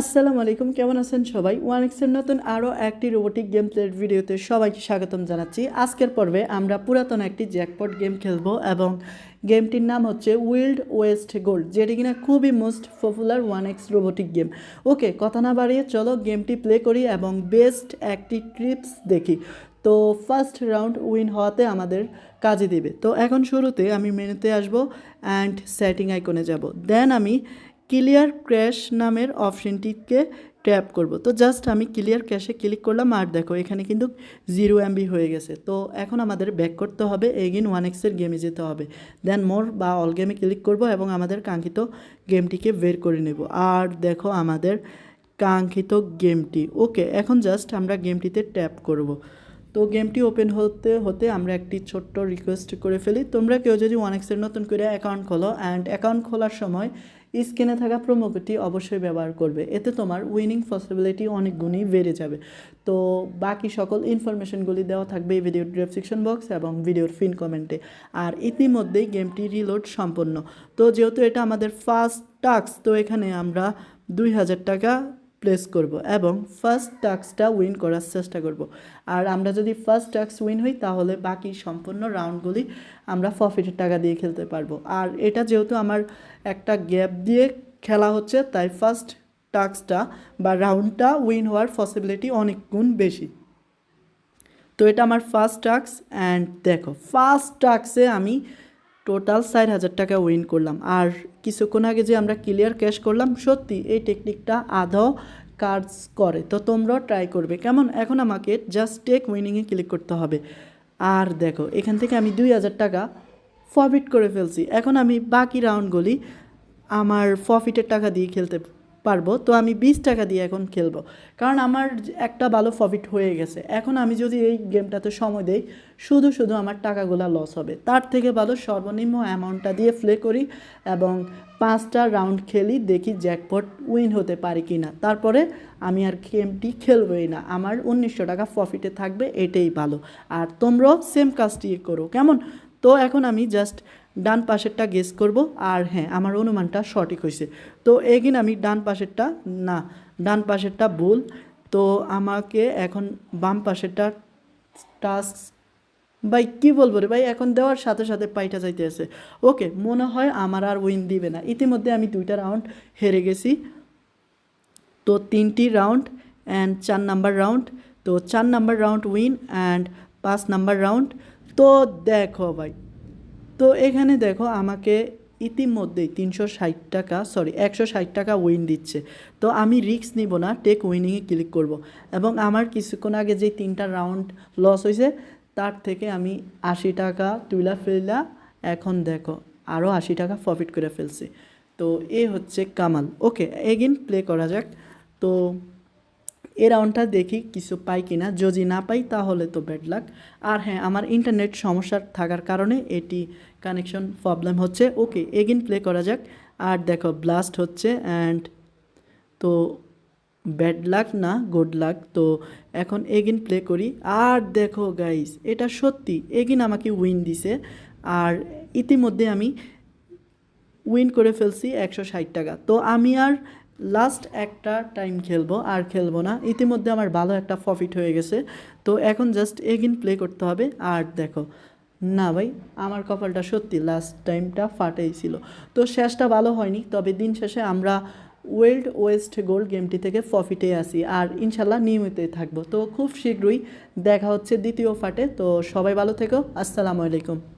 আসসালামু আলাইকুম, কেমন আছেন সবাই? ওয়ান এক্সের নতুন আরও একটি রোবোটিক গেম প্লের ভিডিওতে সবাইকে স্বাগতম জানাচ্ছি। আজকের পর্বে আমরা পুরাতন একটি জ্যাকপট গেম খেলব এবং গেমটির নাম হচ্ছে উইল্ড ওয়েস্ট গোল্ড, যেটি কিনা খুবই most popular one x robotic game. Okay, কথা না বাড়িয়ে চলো গেমটি প্লে করি এবং বেস্ট একটি ট্রিপস দেখি। তো ফার্স্ট রাউন্ড উইন হওয়াতে আমাদের কাজে দেবে। তো এখন শুরুতে আমি মেনুতে আসব অ্যান্ড সেটিং আইকনে যাব। দেন আমি ক্লিয়ার ক্র্যাশ নামের অপশনটিকে ট্যাপ করব। তো জাস্ট আমি ক্লিয়ার ক্যাশে ক্লিক করলাম আর দেখো এখানে কিন্তু জিরো এমবি হয়ে গেছে। তো এখন আমাদের ব্যাক করতে হবে এগিন ওয়ান এক্সের গেমে যেতে হবে। দেন মোর বা অল গেমে ক্লিক করব এবং আমাদের কাঙ্ক্ষিত গেমটিকে বের করে নেব। আর দেখো আমাদের কাঙ্ক্ষিত গেমটি। ওকে, এখন জাস্ট আমরা গেমটিতে ট্যাপ করব। তো গেমটি ওপেন হতে হতে আমরা একটি ছোট্ট রিকোয়েস্ট করে ফেলি। তোমরা কেউ যদি ওয়ান এক্সের নতুন করে অ্যাকাউন্ট খোলো, অ্যান্ড অ্যাকাউন্ট খোলার সময় স্ক্রিনে থাকা প্রোমোকোডটি অবশ্যই ব্যবহার করবে। এতে তোমার উইনিং পসিবিলিটি অনেক গুণই বেড়ে যাবে। তো বাকি সকল ইনফরমেশনগুলি দেওয়া থাকবে এই ভিডিওর ডিসক্রিপশন বক্স এবং ভিডিওর ফিন কমেন্টে আর ইতিমধ্যেই গেমটি রিলোড সম্পন্ন। তো যেহেতু এটা আমাদের ফার্স্ট টাস্ক তো এখানে আমরা দুই হাজার টাকা প্লেস করব এবং ফার্স্ট টাস্কটা উইন করার চেষ্টা করব। আর আমরা যদি ফার্স্ট টাস্ক উইন হই, তাহলে বাকি সম্পূর্ণ রাউন্ডগুলি আমরা প্রফিটের টাকা দিয়ে খেলতে পারব। আর এটা যেহেতু আমার একটা গ্যাপ দিয়ে খেলা হচ্ছে, তাই ফার্স্ট টাস্কটা বা রাউন্ডটা উইন হওয়ার পসিবিলিটি অনেক গুণ বেশি। তো এটা আমার ফার্স্ট টাস্ক অ্যান্ড দেখো ফার্স্ট টাস্কে আমি টোটাল ষাট হাজার টাকা উইন করলাম। আর কিছুক্ষণ আগে যে আমরা ক্লিয়ার ক্যাশ করলাম, সত্যি এই টেকনিকটা আধাও কাজ করে। তো তোমরাও ট্রাই করবে। কেমন? এখন আমাকে জাস্ট টেক উইনিংয়ে ক্লিক করতে হবে। আর দেখো, এখান থেকে আমি দুই হাজার টাকা প্রফিট করে ফেলছি। এখন আমি বাকি রাউন্ডগুলি আমার প্রফিটের টাকা দিয়ে খেলতে পারব, তো আমি বিশ টাকা দিয়ে এখন খেলব। কারণ আমার একটা ভালো প্রফিট হয়ে গেছে। এখন আমি যদি এই গেমটাতে সময় দেই, শুধু শুধু আমার টাকাগুলো লস হবে। তার থেকে ভালো সর্বনিম্ন অ্যামাউন্টটা দিয়ে প্লে করি এবং পাঁচটা রাউন্ড খেলি, দেখি জ্যাকপট উইন হতে পারি কি না তারপরে আমি আর গেমটি খেলবই না। আমার উনিশশো টাকা প্রফিটে থাকবে, এটাই ভালো। আর তোমরাও সেম কাজটি করো। কেমন? তো এখন আমি জাস্ট ডান পাশেরটা গেস করব, আর হ্যাঁ আমার অনুমানটা সঠিক হয়েছে। তো এগিন আমি ডান পাশেরটা, না, ডান পাশেরটা ভুল। তো আমাকে এখন বাম পাশেরটা টাস্ক ভাই কী বলব রে ভাই, এখন দেওয়ার সাথে সাথে পাইটা যাইতে আছে। ওকে, মনে হয় আমার আর উইন দিবে না। ইতিমধ্যে আমি দুইটা রাউন্ড হেরে গেছি। তো তিনটি রাউন্ড অ্যান্ড চার নাম্বার রাউন্ড তো চার নাম্বার রাউন্ড উইন অ্যান্ড পাঁচ নাম্বার রাউন্ড তো দেখো ভাই তো এখানে দেখো আমাকে ইতিমধ্যেই তিনশো ষাট টাকা সরি একশো ষাট টাকা উইন দিচ্ছে। তো আমি রিস্ক নিব না টেক উইনিংয়ে ক্লিক করব। এবং আমার কিছুক্ষণ আগে যে তিনটা রাউন্ড লস হয়েছে, তার থেকে আমি আশি টাকা তুইলা ফেলা এখন দেখো আরও আশি টাকা প্রফিট করে ফেলছি। তো এ হচ্ছে কামাল। ওকে এগেন প্লে করা যাক। তো এই রাউন্ডটা দেখি কিছু পাই কি না যদি না পাই, তাহলে তো ব্যাড লাক আর হ্যাঁ আমার ইন্টারনেট সমস্যা থাকার কারণে এটি কানেকশন প্রবলেম হচ্ছে। ওকে এগেন প্লে করা যাক। আর দেখো ব্লাস্ট হচ্ছে অ্যান্ড তো ব্যাড লাক না গুড লাক তো এখন এগিন প্লে করি। আর দেখো গাইস এটা সত্যি এগিন আমাকে উইন দিছে। আর ইতিমধ্যে আমি উইন করে ফেলছি একশো ষাট টাকা। তো আমি আর লাস্ট একটা টাইম খেলব, আর খেলব না। ইতিমধ্যে আমার ভালো একটা প্রফিট হয়ে গেছে। তো এখন জাস্ট এগিন প্লে করতে হবে। আর দেখো, না ভাই, আমার কপালটা সত্যি লাস্ট টাইমটা ফাটেই ছিল। তো শেষটা ভালো হয়নি, তবে দিন শেষে আমরা ওয়েল্ড ওয়েস্ট গোল্ড গেমটি থেকে প্রফিটে আসি আর ইনশাল্লাহ নিয়মিতই থাকব। তো খুব শীঘ্রই দেখা হচ্ছে দ্বিতীয় ফাটে তো সবাই ভালো থেকো। আসসালামু আলাইকুম।